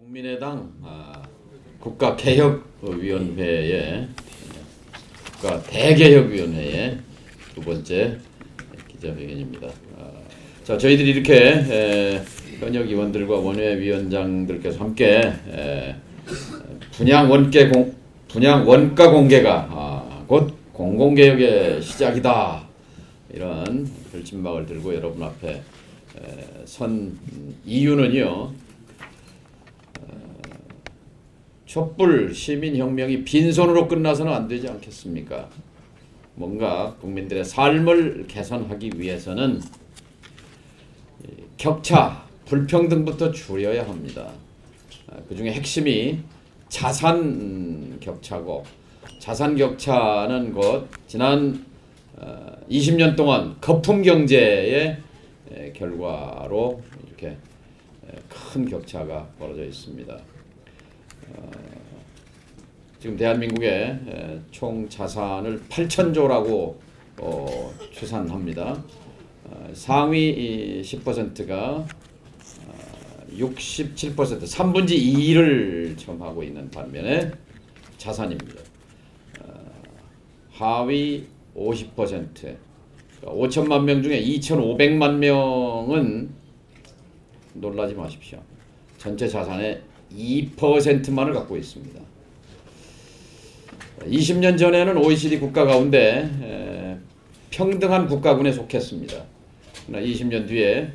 국민의당 아, 국가개혁위원회의 국가 대개혁위원회의 두 번째 기자회견입니다. 아, 자, 저희들이 이렇게 에, 현역 의원들과 원외 위원장들께서 함께 에, 분양 원계 공 분양 원가 공개가 아, 곧 공공개혁의 시작이다 이런 결심막을 들고 여러분 앞에 에, 선 이유는요. 촛불 시민혁명이 빈손으로 끝나서는 안 되지 않겠습니까? 뭔가 국민들의 삶을 개선하기 위해서는 이 격차, 불평등부터 줄여야 합니다. 그 중에 핵심이 자산 격차고 자산 격차는 곧 지난 어, 20년 동안 거품 경제의 에, 결과로 이렇게 에, 큰 격차가 벌어져 있습니다. 지금 대한민국의 에, 총 자산을 8천조라고 어, 추산합니다. 어, 상위 10%가 67% 3분지 2를 점하고 있는 반면에 자산입니다. 어, 하위 50% 그러니까 5천만 명 중에 2,500만 명은 놀라지 마십시오. 전체 자산의 2%만을 갖고 있습니다. 20년 전에는 OECD 국가 가운데 에, 평등한 국가군에 속했습니다. 그러나 20년 뒤에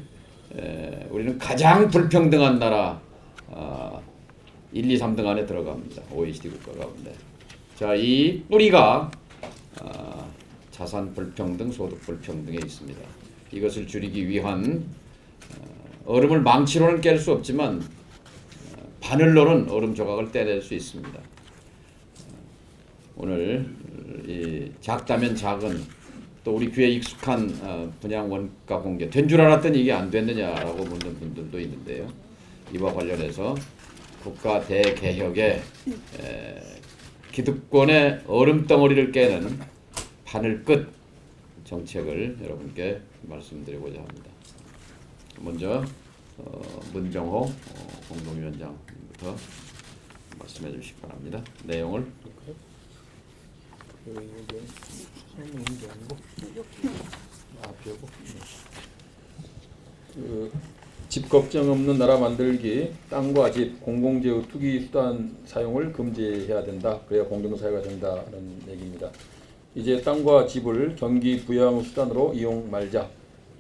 에, 우리는 가장 불평등한 나라 아, 1, 2, 3등 안에 들어갑니다. OECD 국가 가운데. 자, 이 뿌리가 아, 자산 불평등, 소득 불평등에 있습니다. 이것을 줄이기 위한 어, 얼음을 망치로는 깰 수 없지만 바늘로는 얼음 조각을 떼낼 수 있습니다. 오늘 이 작다면 작은 또 우리 귀에 익숙한 어, 분양 원가 공개 된 줄 알았더니 이게 안 됐느냐라고 묻는 분들도 있는데요. 이와 관련해서 국가 대개혁의 에, 기득권의 얼음 덩어리를 깨는 바늘 끝 정책을 여러분께 말씀드리고자 합니다. 먼저 어, 문정호 어, 공동위원장 부터 말씀해 주시기 바랍니다. 내용을. 벼고 그집 걱정 없는 나라 만들기 땅과 집 공공재의 투기 수단 사용을 금지해야 된다. 그래야 공정사회가 된다는 얘기입니다. 이제 땅과 집을 경기 부양 수단으로 이용 말자.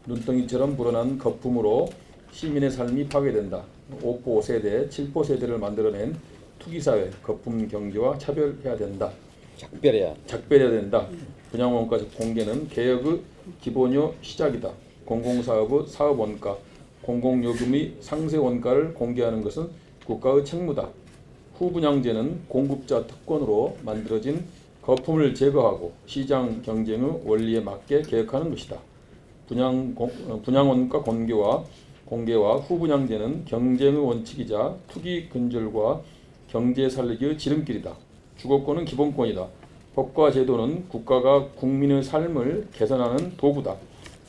눈덩이처럼 불어난 거품으로 시민의 삶이 파괴된다 5포 세대, 7포 세대를 만들어낸 투기 사회 거품 경제와 차별해야 된다 작별해야 작별해야 된다. 분양 원가 공개는 개혁의 기본요 시작이다. 공공사업의 사업 원가, 공공요금의 상세 원가를 공개하는 것은 국가의 책무다. 후분양제는 공급자 특권으로 만들어진 거품을 제거하고 시장 경쟁의 원리에 맞게 개혁하는 것이다. 분양 공, 어, 분양원가 공개와 공개와 후분양제는 경쟁의 원칙이자 투기 근절과 경제 살리기의 지름길이다. 주거권은 기본권이다. 법과 제도는 국가가 국민의 삶을 개선하는 도구다.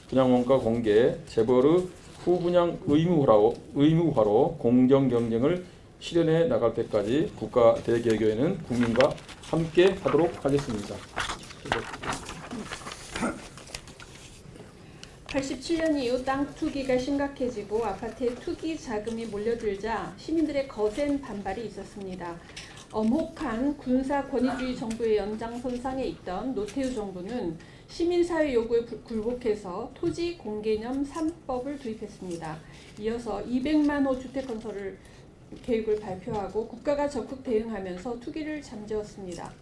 분양원가 공개, 재벌의 후분양 의무화로, 의무화로 공정 경쟁을 실현해 나갈 때까지 국가 대개혁에는 국민과 함께 하도록 하겠습니다. 87년 이후 땅 투기가 심각해지고 아파트에 투기 자금이 몰려들자 시민들의 거센 반발이 있었습니다. 엄혹한 군사 권위주의 정부의 연장선상에 있던 노태우 정부는 시민사회 요구에 굴- 굴복해서 토지 공개념 3법을 도입했습니다. 이어서 200만 호 주택 건설을 계획을 발표하고 국가가 적극 대응하면서 투기를 잠재웠습니다.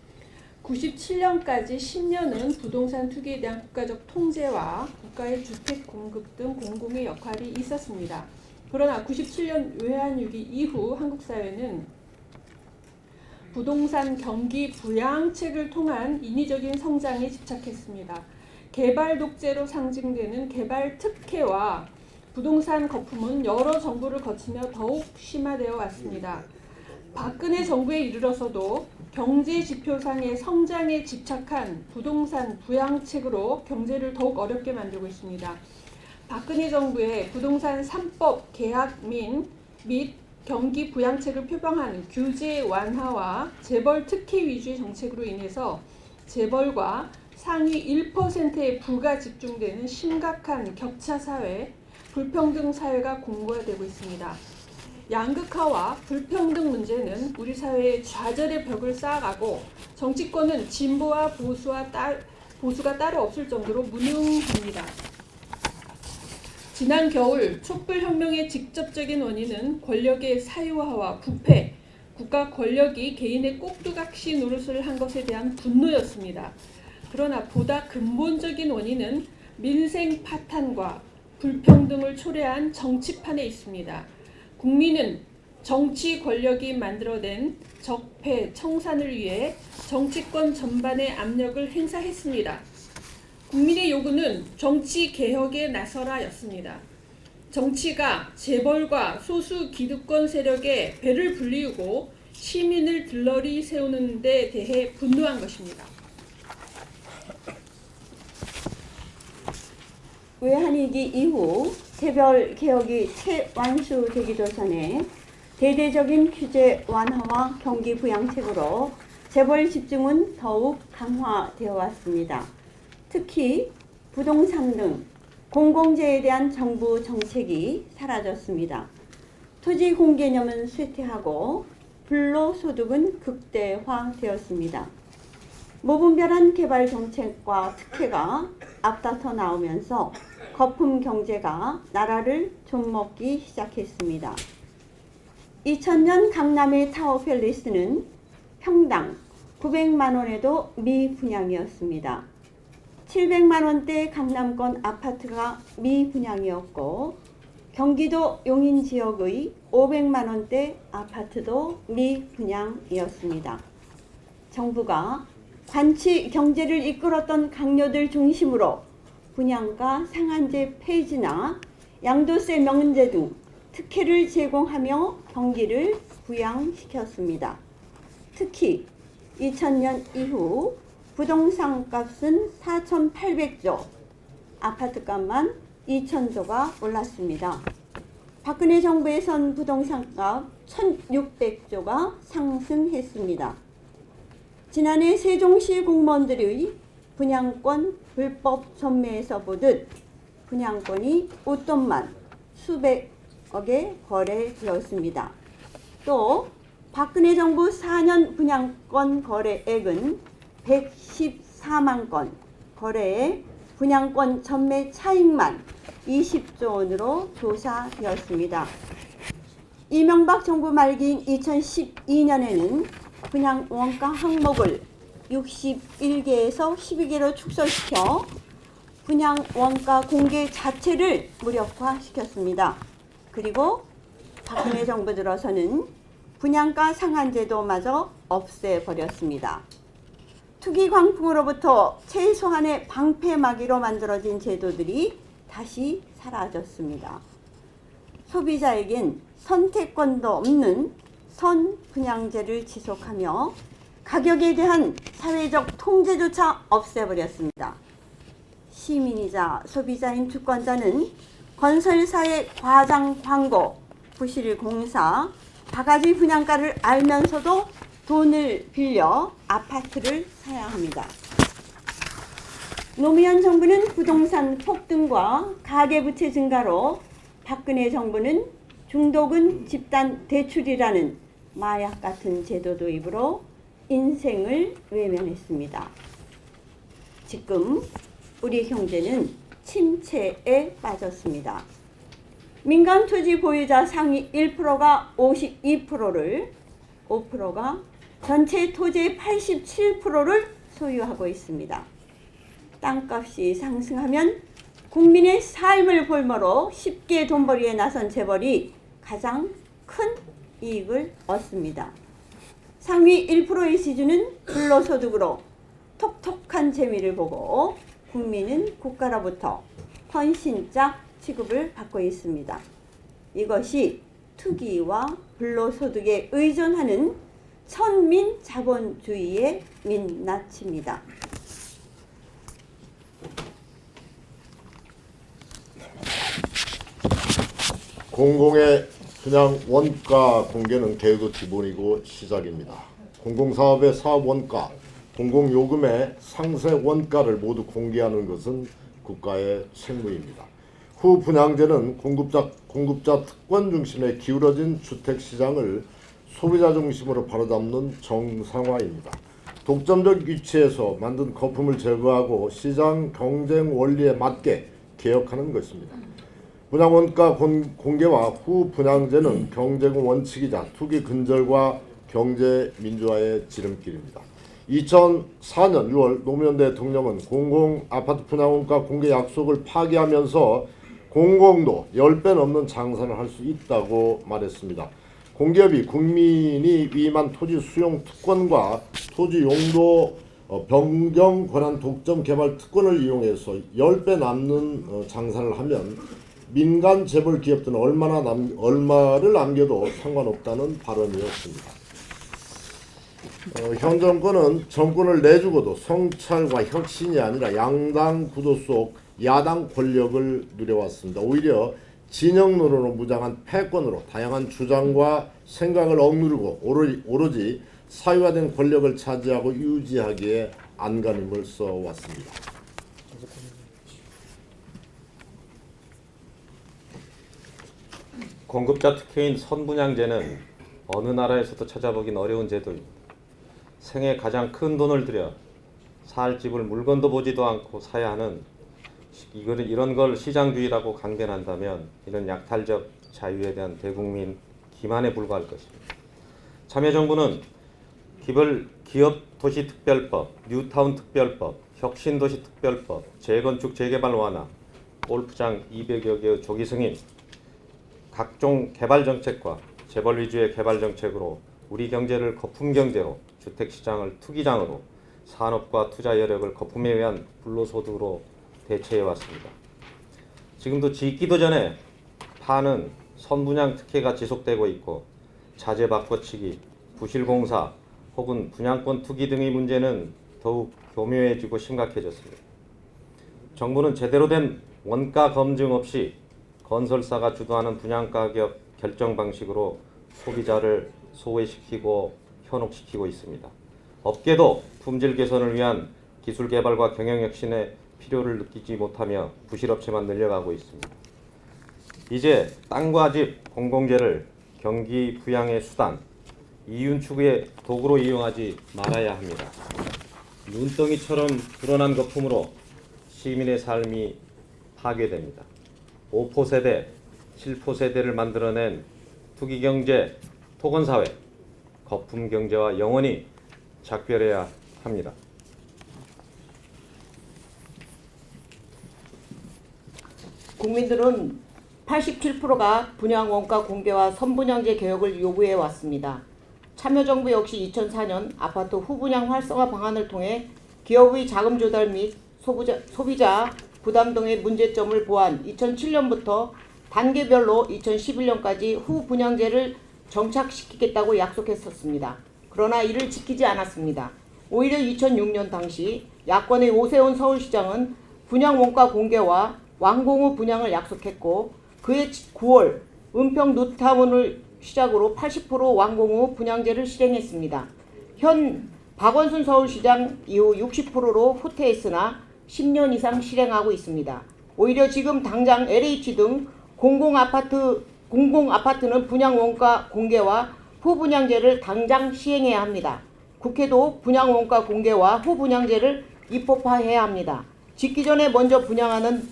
97년까지 10년은 부동산 투기에 대한 국가적 통제와 국가의 주택 공급 등 공공의 역할이 있었습니다. 그러나 97년 외환위기 이후 한국 사회는 부동산 경기 부양책을 통한 인위적인 성장에 집착했습니다. 개발 독재로 상징되는 개발 특혜와 부동산 거품은 여러 정부를 거치며 더욱 심화되어 왔습니다. 박근혜 정부에 이르러서도 경제 지표상의 성장에 집착한 부동산 부양책으로 경제를 더욱 어렵게 만들고 있습니다. 박근혜 정부의 부동산 3법 계약 민및 경기 부양책을 표방한 규제 완화와 재벌 특혜 위주의 정책으로 인해서 재벌과 상위 1%의 부가 집중되는 심각한 격차 사회, 불평등 사회가 공고화되고 있습니다. 양극화와 불평등 문제는 우리 사회의 좌절의 벽을 쌓아가고 정치권은 진보와 보수와 따, 보수가 따로 없을 정도로 무능합니다. 지난 겨울 촛불혁명의 직접적인 원인은 권력의 사유화와 부패, 국가 권력이 개인의 꼭두각시 노릇을 한 것에 대한 분노였습니다. 그러나 보다 근본적인 원인은 민생 파탄과 불평등을 초래한 정치판에 있습니다. 국민은 정치 권력이 만들어낸 적폐 청산을 위해 정치권 전반에 압력을 행사했습니다. 국민의 요구는 정치 개혁에 나서라였습니다. 정치가 재벌과 소수 기득권 세력에 배를 불리우고 시민을 들러리 세우는 데 대해 분노한 것입니다. 외환위기 이후 개별 개혁이 최완수되기도 전에 대대적인 규제 완화와 경기 부양책으로 재벌 집중은 더욱 강화되어 왔습니다. 특히 부동산 등 공공재에 대한 정부 정책이 사라졌습니다. 토지 공개념은 쇠퇴하고 불로소득은 극대화되었습니다. 무분별한 개발 정책과 특혜가 앞다퉈 나오면서 거품 경제가 나라를 좀먹기 시작했습니다. 2000년 강남의 타워 팰리스는 평당 900만 원에도 미분양이었습니다. 700만 원대 강남권 아파트가 미분양이었고 경기도 용인 지역의 500만 원대 아파트도 미분양이었습니다. 정부가 관치 경제를 이끌었던 강요들 중심으로 분양가 상한제 폐지나 양도세 명제 등 특혜를 제공하며 경기를 부양시켰습니다. 특히 2000년 이후 부동산 값은 4,800조, 아파트 값만 2,000조가 올랐습니다. 박근혜 정부에선 부동산 값 1,600조가 상승했습니다. 지난해 세종시 공무원들의 분양권 불법 전매에서 보듯 분양권이 웃돈만 수백억에 거래되었습니다. 또 박근혜 정부 4년 분양권 거래액은 114만 건, 거래에 분양권 전매 차익만 20조 원으로 조사되었습니다. 이명박 정부 말기인 2012년에는 분양 원가 항목을 61개에서 12개로 축소시켜 분양 원가 공개 자체를 무력화시켰습니다. 그리고 박근혜 정부 들어서는 분양가 상한제도마저 없애버렸습니다. 투기 광풍으로부터 최소한의 방패막이로 만들어진 제도들이 다시 사라졌습니다. 소비자에겐 선택권도 없는 선분양제를 지속하며 가격에 대한 사회적 통제조차 없애버렸습니다. 시민이자 소비자인 주권자는 건설사의 과장 광고, 부실 공사, 바가지 분양가를 알면서도 돈을 빌려 아파트를 사야 합니다. 노무현 정부는 부동산 폭등과 가계부채 증가로 박근혜 정부는 중도금 집단 대출이라는 마약 같은 제도 도입으로 인생을 외면했습니다. 지금 우리 경제는 침체에 빠졌습니다. 민간 토지 보유자 상위 1%가 52%를 5%가 전체 토지의 87%를 소유하고 있습니다. 땅값이 상승하면 국민의 삶을 볼모로 쉽게 돈벌이에 나선 재벌이 가장 큰 이익을 얻습니다. 상위 1%의 시주는 불로소득으로 톡톡한 재미를 보고 국민은 국가로부터 헌신짝 취급을 받고 있습니다. 이것이 투기와 불로소득에 의존하는 천민 자본주의의 민낯입니다. 공공의 분양 원가 공개는 계획의 기본이고 시작입니다. 공공사업의 사업 원가, 공공요금의 상세 원가를 모두 공개하는 것은 국가의 책무입니다. 후 분양제는 공급자 공급자 특권 중심에 기울어진 주택 시장을 소비자 중심으로 바로잡는 정상화입니다. 독점적 위치에서 만든 거품을 제거하고 시장 경쟁 원리에 맞게 개혁하는 것입니다. 분양 원가 공- 공개와 후 분양제는 경쟁 원칙이자 투기 근절과 경제 민주화의 지름길입니다. 2004년 6월 노무현 대통령은 공공 아파트 분양 원가 공개 약속을 파기하면서 공공도 10배 넘는 장사를 할 수 있다고 말했습니다. 공기업이 국민이 위임한 토지 수용 특권과 토지 용도 어, 변경 권한 독점 개발 특권을 이용해서 10배 남는 어, 장사를 하면 민간 재벌 기업들은 얼마나 남, 얼마를 남겨도 상관없다는 발언이었습니다. 어, 현 정권은 정권을 내주고도 성찰과 혁신이 아니라 양당 구도 속 야당 권력을 누려왔습니다. 오히려 진영 노론으로 무장한 패권으로 다양한 주장과 생각을 억누르고 오로지, 오로지 사유화된 권력을 차지하고 유지하기에 안간힘을 써왔습니다. 공급자 특혜인 선분양제는 어느 나라에서도 찾아보긴 어려운 제도입니다. 생애 가장 큰 돈을 들여 살 집을 물건도 보지도 않고 사야 하는 시- 이거는 이런 걸 시장주의라고 강변한다면 이런 약탈적 자유에 대한 대국민 기만에 불과할 것입니다. 참여정부는 기벌 기업 도시 특별법, 뉴타운 특별법, 혁신 도시 특별법, 재건축 재개발 완화, 골프장 200여 개의 조기 승인, 각종 개발 정책과 재벌 위주의 개발 정책으로 우리 경제를 거품 경제로 주택 시장을 투기장으로 산업과 투자 여력을 거품에 의한 불로소득으로 대체해 왔습니다. 지금도 짓기도 전에 파는 선분양 특혜가 지속되고 있고 자재 바꿔치기, 부실공사 혹은 분양권 투기 등의 문제는 더욱 교묘해지고 심각해졌습니다. 정부는 제대로 된 원가 검증 없이 건설사가 주도하는 분양 가격 결정 방식으로 소비자를 소외시키고 현혹시키고 있습니다. 업계도 품질 개선을 위한 기술 개발과 경영 혁신의 필요를 느끼지 못하며 부실업체만 늘려가고 있습니다. 이제 땅과 집 공공재를 경기 부양의 수단, 이윤 추구의 도구로 이용하지 말아야 합니다. 눈덩이처럼 불어난 거품으로 시민의 삶이 파괴됩니다. 5포 세대, 7포 세대를 만들어낸 투기 경제, 토건 사회, 거품 경제와 영원히 작별해야 합니다. 국민들은 87%가 분양 원가 공개와 선분양제 개혁을 요구해 왔습니다. 참여정부 역시 2004년 아파트 후분양 활성화 방안을 통해 기업의 자금 조달 및 소비자, 소비자 부담 등의 문제점을 보완 2007년부터 단계별로 2011년까지 후 분양제를 정착시키겠다고 약속했었습니다. 그러나 이를 지키지 않았습니다. 오히려 2006년 당시 야권의 오세훈 서울시장은 분양 원가 공개와 완공 후 분양을 약속했고 그해 9월 은평 누타운을 시작으로 80% 완공 후 분양제를 실행했습니다. 현 박원순 서울시장 이후 60%로 후퇴했으나 10년 이상 실행하고 있습니다. 오히려 지금 당장 LH 등 공공 아파트 공공 아파트는 분양 원가 공개와 후분양제를 당장 시행해야 합니다. 국회도 분양 원가 공개와 후분양제를 입법화해야 합니다. 짓기 전에 먼저 분양하는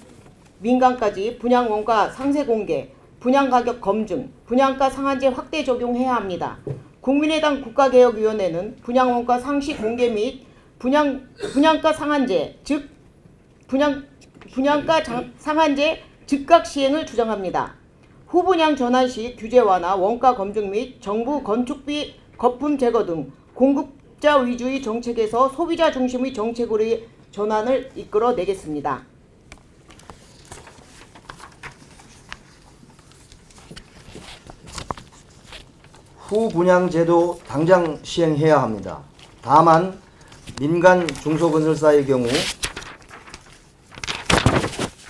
민간까지 분양 원가 상세 공개, 분양 가격 검증, 분양가 상한제 확대 적용해야 합니다. 국민의당 국가개혁위원회는 분양 원가 상시 공개 및 분양 분양가 상한제, 즉 분양 분양가 장- 상한제 즉각 시행을 주장합니다. 후분양 전환 시 규제 완화, 원가 검증 및 정부 건축비 거품 제거 등 공급자 위주의 정책에서 소비자 중심의 정책으로의 전환을 이끌어 내겠습니다. 후분양 제도 당장 시행해야 합니다. 다만 민간 중소건설사의 경우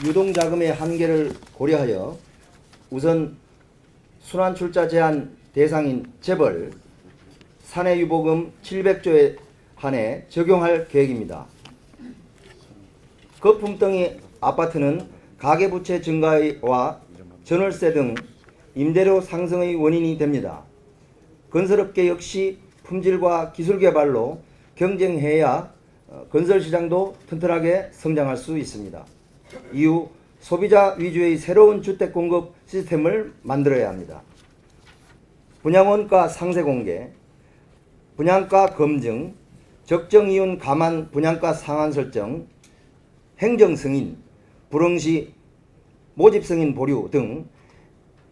유동 자금의 한계를 고려하여 우선 순환 출자 제한 대상인 재벌 사내 유보금 700조에 한해 적용할 계획입니다. 거품덩이 아파트는 가계부채 증가와 전월세 등 임대료 상승의 원인이 됩니다. 건설업계 역시 품질과 기술 개발로 경쟁해야 어, 건설 시장도 튼튼하게 성장할 수 있습니다. 이후 소비자 위주의 새로운 주택 공급 시스템을 만들어야 합니다. 분양원가 상세 공개, 분양가 검증, 적정 이윤 감안 분양가 상한 설정, 행정 승인, 불응시 모집 승인 보류 등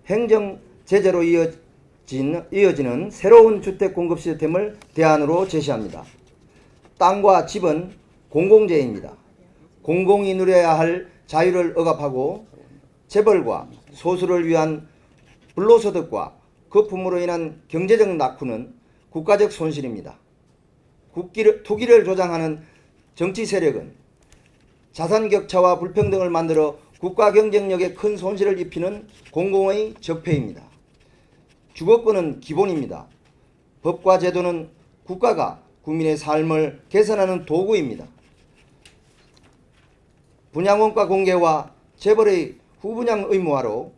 행정 제재로 이어진, 이어지는 새로운 주택 공급 시스템을 대안으로 제시합니다. 땅과 집은 공공재입니다. 공공이 누려야 할 자유를 억압하고 재벌과 소수를 위한 불로소득과 거품으로 인한 경제적 낙후는 국가적 손실입니다. 국기를, 투기를 조장하는 정치 세력은 자산 격차와 불평등을 만들어 국가 경쟁력에 큰 손실을 입히는 공공의 적폐입니다. 주거권은 기본입니다. 법과 제도는 국가가 국민의 삶을 개선하는 도구입니다. 분양원가 공개와 재벌의 후분양 의무화로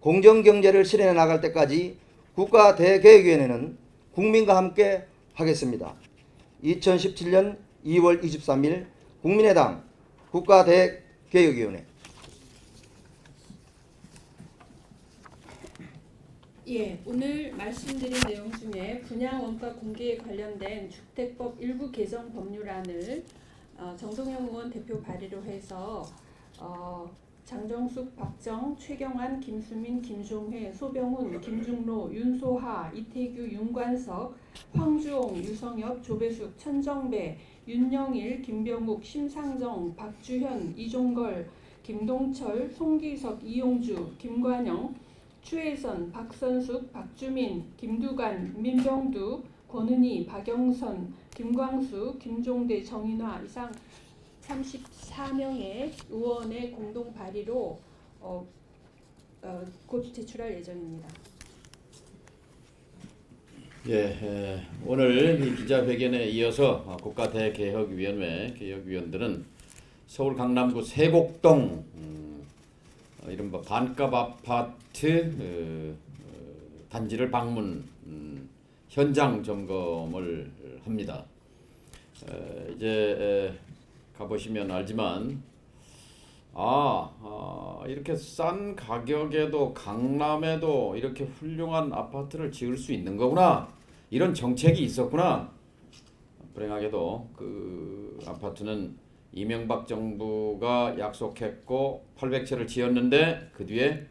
공정경제를 실현해 나갈 때까지 국가 대개혁위원회는 국민과 함께 하겠습니다. 2017년 2월 23일 국민의당 국가 대개혁위원회 예, 오늘 말씀드린 내용 중에 분양 원가 공개에 관련된 주택법 일부 개정 법률안을 어, 정동영 의원 대표 발의로 해서 어, 장정숙, 박정, 최경환, 김수민, 김종회, 소병훈, 김중로, 윤소하, 이태규, 윤관석, 황주홍, 유성엽, 조배숙, 천정배, 윤영일, 김병욱, 심상정, 박주현, 이종걸, 김동철, 송기석, 이용주, 김관영, 추혜선, 박선숙, 박주민, 김두관, 민병두, 권은희, 박영선, 김광수, 김종대, 정인화 이상 34명의 의원의 공동 발의로 어, 어, 곧 제출할 예정입니다. 예, 에, 오늘 이 기자회견에 이어서 어, 국가대개혁위원회 개혁위원들은 서울 강남구 세곡동 음, 어, 이른바 반값 아파트 어, 어, 단지를 방문 음, 현장 점검을 합니다. 에, 이제 에, 가보시면 알지만 아, 아 이렇게 싼 가격에도 강남에도 이렇게 훌륭한 아파트를 지을 수 있는 거구나 이런 정책이 있었구나 불행하게도 그 아파트는 이명박 정부가 약속했고 800채를 지었는데 그 뒤에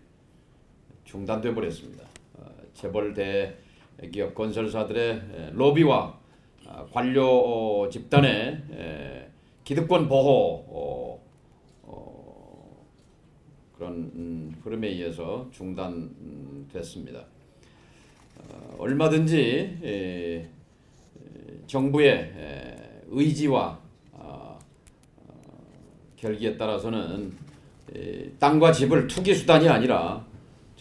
중단돼 버렸습니다. 어, 재벌 대 기업 건설사들의 에, 로비와 아, 관료 어, 집단의 에, 기득권 보호 어, 어, 그런 음, 흐름에 의해서 중단됐습니다. 어, 얼마든지 정부의 에, 의지와 아, 어, 결기에 따라서는 에, 땅과 집을 투기 수단이 아니라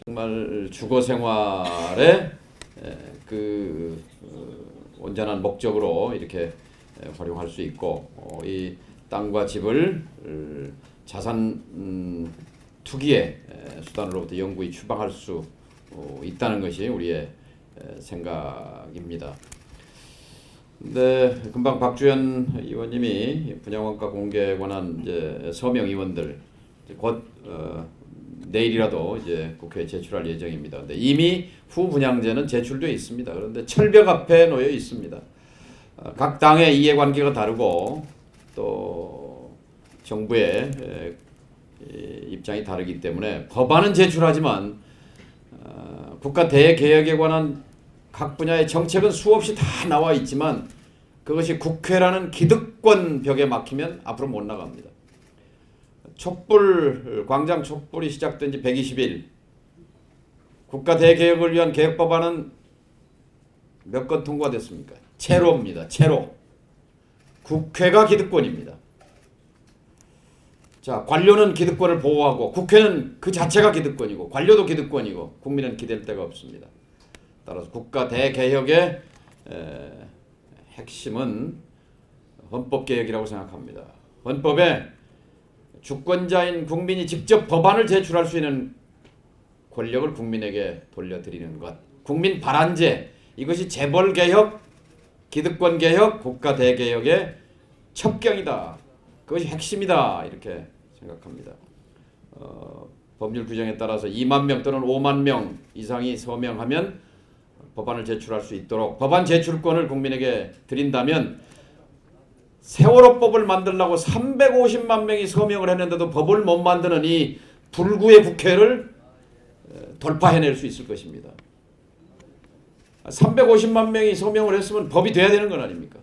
정말 주거 생활의 에, 그 어, 온전한 목적으로 이렇게 에, 활용할 수 있고 어, 이 땅과 집을 을, 자산 음, 투기의 에, 수단으로부터 영구히 추방할 수 어, 있다는 것이 우리의 에, 생각입니다. 근데 금방 박주현 의원님이 분양원가 공개에 관한 이제 서명 의원들 곧 어, 내일이라도 이제 국회에 제출할 예정입니다. 근데 이미 후분양제는 제출돼 있습니다. 그런데 철벽 앞에 놓여 있습니다. 어, 각 당의 이해관계가 다르고 또 정부의 입장이 다르기 때문에 법안은 제출하지만 어, 국가 대개혁에 관한 각 분야의 정책은 수없이 다 나와 있지만 그것이 국회라는 기득권 벽에 막히면 앞으로 못 나갑니다. 촛불 광장 촛불이 시작된 지 120일 국가 대개혁을 위한 개혁 법안은 몇 건 통과됐습니까? 제로입니다. 제로. 국회가 기득권입니다. 자 관료는 기득권을 보호하고 국회는 그 자체가 기득권이고 관료도 기득권이고 국민은 기댈 데가 없습니다. 따라서 국가 대개혁의 에, 핵심은 헌법 개혁이라고 생각합니다. 헌법에 주권자인 국민이 직접 법안을 제출할 수 있는 권력을 국민에게 돌려드리는 것. 국민 발안제 이것이 재벌 개혁, 기득권 개혁, 국가 대개혁의 첩경이다. 그것이 핵심이다. 이렇게 생각합니다. 어, 법률 규정에 따라서 2만 명 또는 5만 명 이상이 서명하면 법안을 제출할 수 있도록 법안 제출권을 국민에게 드린다면 세월호법을 만들려고 350만 명이 서명을 했는데도 법을 못 만드는 이 불구의 국회를 어, 돌파해낼 수 있을 것입니다. 350만 명이 서명을 했으면 법이 돼야 되는 건 아닙니까?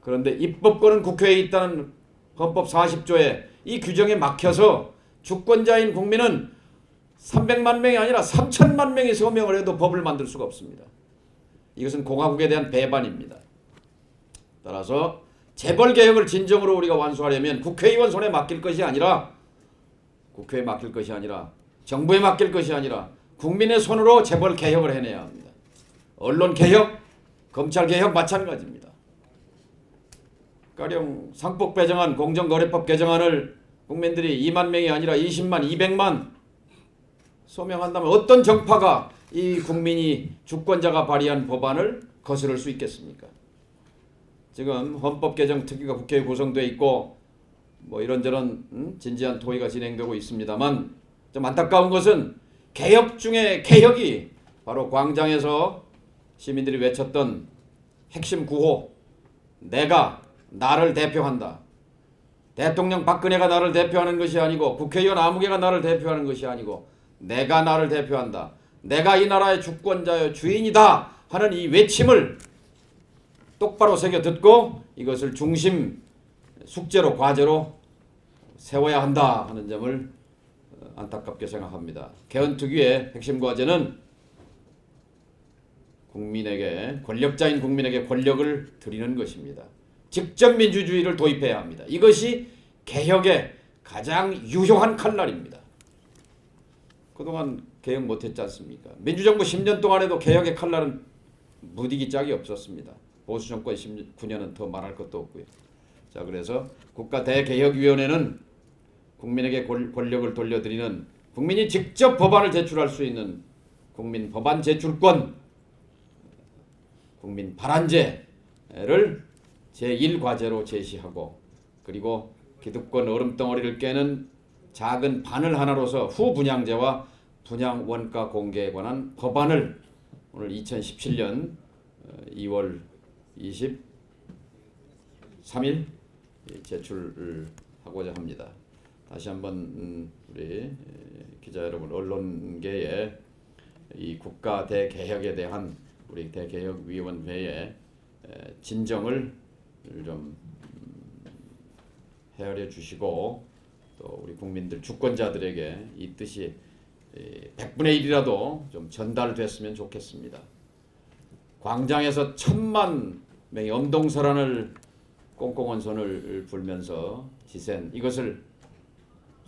그런데 입법권은 국회에 있다는 헌법 40조에 이 규정에 막혀서 주권자인 국민은 300만 명이 아니라 3천만 명이 서명을 해도 법을 만들 수가 없습니다. 이것은 공화국에 대한 배반입니다. 따라서 재벌 개혁을 진정으로 우리가 완수하려면 국회의원 손에 맡길 것이 아니라 국회에 맡길 것이 아니라 정부에 맡길 것이 아니라 국민의 손으로 재벌 개혁을 해내야 합니다. 언론 개혁, 검찰 개혁 마찬가지입니다. 가령 상법 배정안, 공정거래법 개정안을 국민들이 2만 명이 아니라 20만, 200만 소명한다면 어떤 정파가 이 국민이 주권자가 발의한 법안을 거스를 수 있겠습니까? 지금 헌법 개정 특위가 국회에 구성되어 있고 뭐 이런저런 음, 진지한 토의가 진행되고 있습니다만 좀 안타까운 것은 개혁 중에 개혁이 바로 광장에서 시민들이 외쳤던 핵심 구호 내가 나를 대표한다. 대통령 박근혜가 나를 대표하는 것이 아니고 국회의원 아무개가 나를 대표하는 것이 아니고 내가 나를 대표한다. 내가 이 나라의 주권자여 주인이다 하는 이 외침을 똑바로 새겨 듣고 이것을 중심 숙제로 과제로 세워야 한다 하는 점을 어, 안타깝게 생각합니다. 개헌 특위의 핵심 과제는 국민에게 권력자인 국민에게 권력을 드리는 것입니다. 직접 민주주의를 도입해야 합니다. 이것이 개혁의 가장 유효한 칼날입니다. 그동안 개혁 못했지 않습니까? 민주정부 10년 동안에도 개혁의 칼날은 무디기 짝이 없었습니다. 보수 정권 19년은 더 말할 것도 없고요. 자 그래서 국가 대개혁위원회는 국민에게 권- 권력을 돌려드리는 국민이 직접 법안을 제출할 수 있는 국민 법안 제출권, 국민 발안제를 제1 과제로 제시하고 그리고 기득권 얼음덩어리를 깨는 작은 바늘 하나로서 후분양제와 분양 원가 공개에 관한 법안을 오늘 2017년 2월 23일 제출을 하고자 합니다. 다시 한번 음, 우리 기자 여러분 언론계에 이 국가 대개혁에 대한 우리 대개혁위원회의 에, 진정을 좀 음, 헤아려 주시고 또 우리 국민들 주권자들에게 이 뜻이 100분의 1이라도 좀 전달됐으면 좋겠습니다. 광장에서 천만 명의 엄동설안을 꽁꽁한 손을 불면서 지센 이것을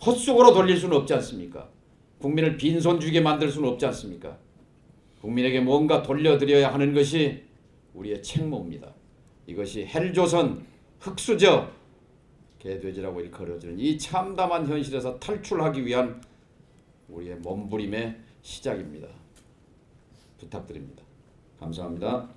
헛속으로 돌릴 수는 없지 않습니까? 국민을 빈손 주게 만들 수는 없지 않습니까? 국민에게 뭔가 돌려드려야 하는 것이 우리의 책무입니다. 이것이 헬조선 흑수저 개돼지라고 일컬어지는 이 참담한 현실에서 탈출하기 위한 우리의 몸부림의 시작입니다. 부탁드립니다. 감사합니다.